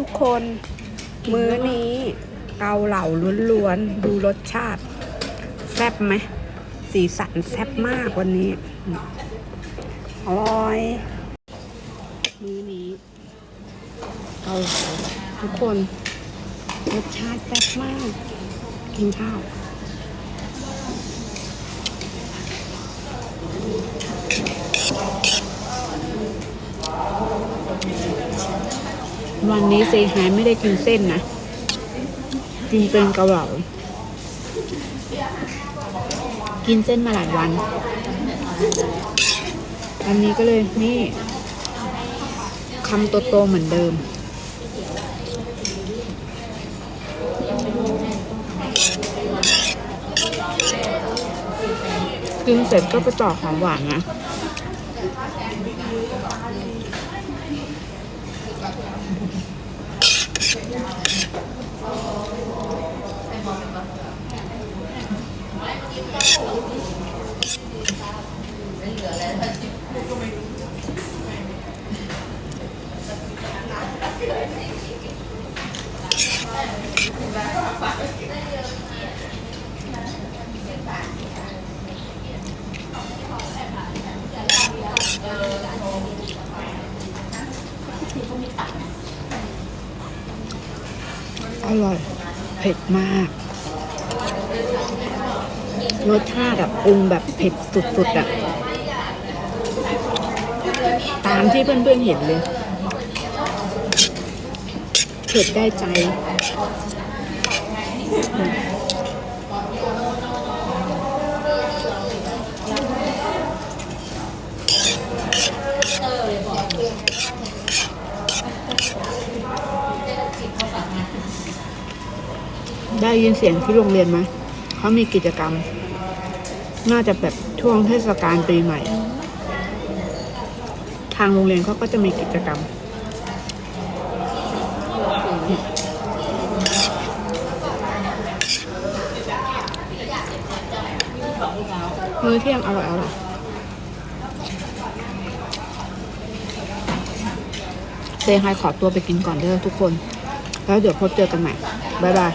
ทุกคน มื้อนี้เกาเหล่าล้วนๆ ดูรสชาติ แซ่บไหม สีสันแซ่บมากวันนี้ อร่อย มื้อนี้เกาเหลาทุกคน รสชาติแซ่บมาก กินข้าว วันนี้เซฮายไม่ได้กินเส้นนะ กินเป็นเกาเหลากินเส้นมาหลายวันอันนี้ก็เลยนี่คำโตๆเหมือนเดิม กินเสร็จก็ไปต่อของหวานนะ อร่อย เผ็ดมาก รสชาติแบบปรุงแบบเผ็ดสุดๆอะตามที่เพื่อนๆเห็นเลยเผ็ดได้ใจได้ยินเสียงที่โรงเรียนไหมเขามีกิจกรรม น่าจะแบบช่วงเทศกาลปีใหม่ ทางโรงเรียนเขาก็จะมีกิจกรรม มื้อเที่ยงอร่อยอร่อยเซฮายขอตัวไปกินก่อนเด้อทุกคน แล้วเดี๋ยวพบเจอกันใหม่ บ๊ายบาย